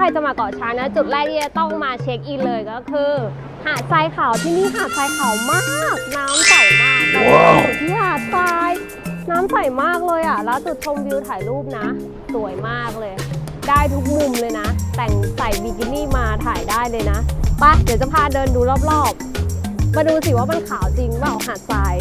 ใครจะมาเกาะช้างนะ จุดแรกที่จะต้องมาเช็คอินเลยก็คือ หาดทรายขาวที่นี่หาดทรายขาวมาก น้ำใสมากเราอยู่ที่หาดทราย น้ำใสมากเลยอะ แล้วจุดชมวิวถ่ายรูปนะ สวยมากเลย ได้ทุกมุมเลยนะ แต่งใส่บิกินี่มาถ่ายได้เลยนะไปะเดี๋ยวจะพาเดินดูรอบๆ มาดูสิว่ามันขาวจริงเปล่าหาดทราย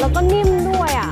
แล้วก็นิ่มด้วยอะ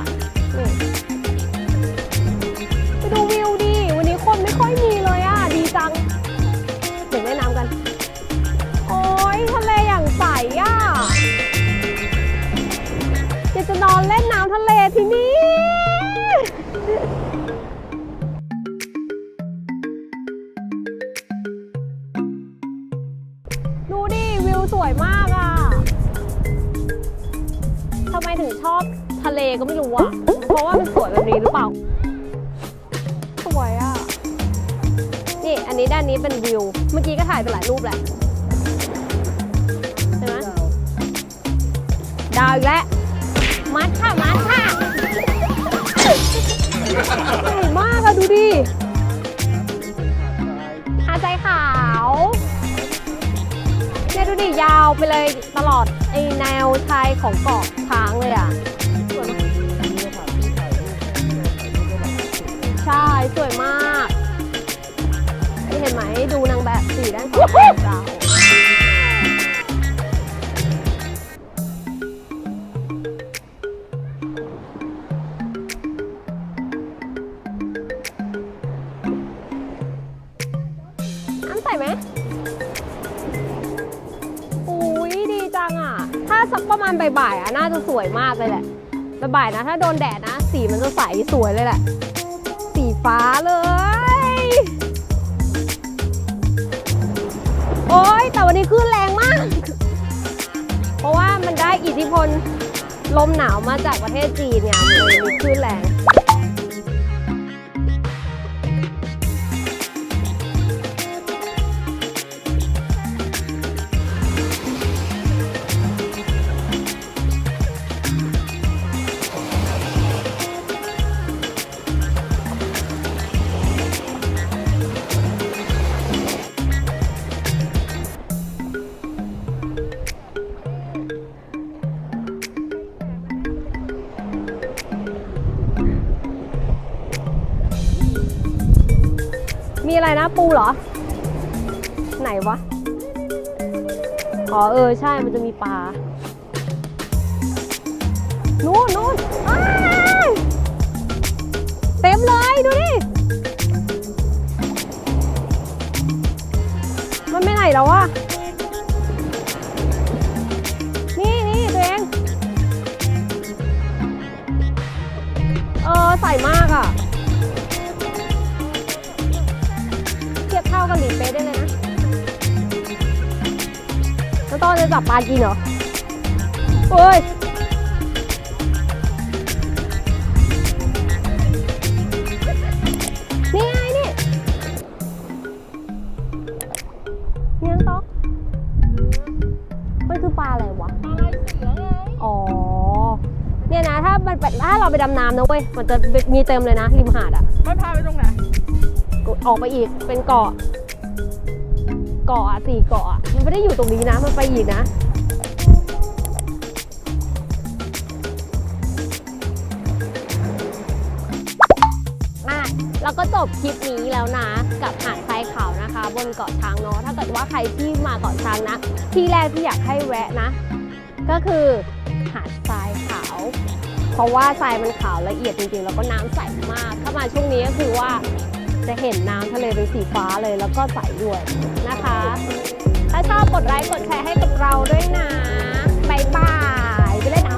อบทะเลก็ไม่รู้อะเพราะว่ามันสวยแบบนี้หรือเปล่า สวยอะนี่อันนี้ด้านนี้เป็นวิว เมื่อกี้ก็ถ่ายไปหลายรูปแหละใช่ไหมดาวอีกแล้วมัดค่ะมัดค่ะสวยมากอะดูดิหาดใจขาวเนี่ยดูดิยาวไปเลยตลอดไอ้แนว ชายของเกาะช้างเลยอะสวยมากใช่สวยมาก เห็นไหมดูนางแบบสีด้านขวาเรา ถ้าสักประมาณบ่ายๆอะน่าจะสวยมากเลยแหละบ่ายๆนะ ถ้าโดนแดดนะ สีมันจะใสสวยเลยแหละ สีฟ้าเลย โอ๊ยแต่วันนี้คลื่นแรงมาก เพราะว่ามันได้อิทธิพลลมหนาวมาจากประเทศจีนเนี่ยมันเลยมีคลื่นแรง อะไรนะปูเหรอ ไหนวะ อ๋อเออใช่มันจะมีปลา นู่นนู่นเต็มเลย ดูดิ มันไม่ไหนแล้ววะ จะจับปลากินเหรอเฮ้ยนี่ไงนี่เนียนต๊อกมันคือปลาอะไรวะ ปลาไหลเสือไงอ๋อ เนี่ยนะถ้ามันเป็นถ้าเราไปดำน้ำนะเว้ย มันจะมีเต็มเลยนะ ริมหาดอะไม่พาไปตรงไหน ออกไปอีกเป็นเกาะ เกาะอะสี่เกาะอะมัน ไม่ได้อยู่ตรงนี้นะ มันไปอีกนะอะแล้วก็จบคลิปนี้แล้วนะ กับหาดทรายขาวนะคะ บนเกาะช้างเนาะถ้าเกิดว่าใครที่มาเกาะช้างนะที่แรกที่อยากให้แวะนะ ก็คือหาดทรายขาว เพราะว่าทรายมันขาวละเอียดจริงๆ แล้วก็น้ำใสมาก ถ้ามาช่วงนี้ก็คือว่าจะเห็นน้ำทะเลเป็นสีฟ้าเลยแล้วก็ใสด้วยนะคะ ถ้าชอบกดไลค์กดแชร์ให้กับเราด้วยนะบายบายไปเล่นเอา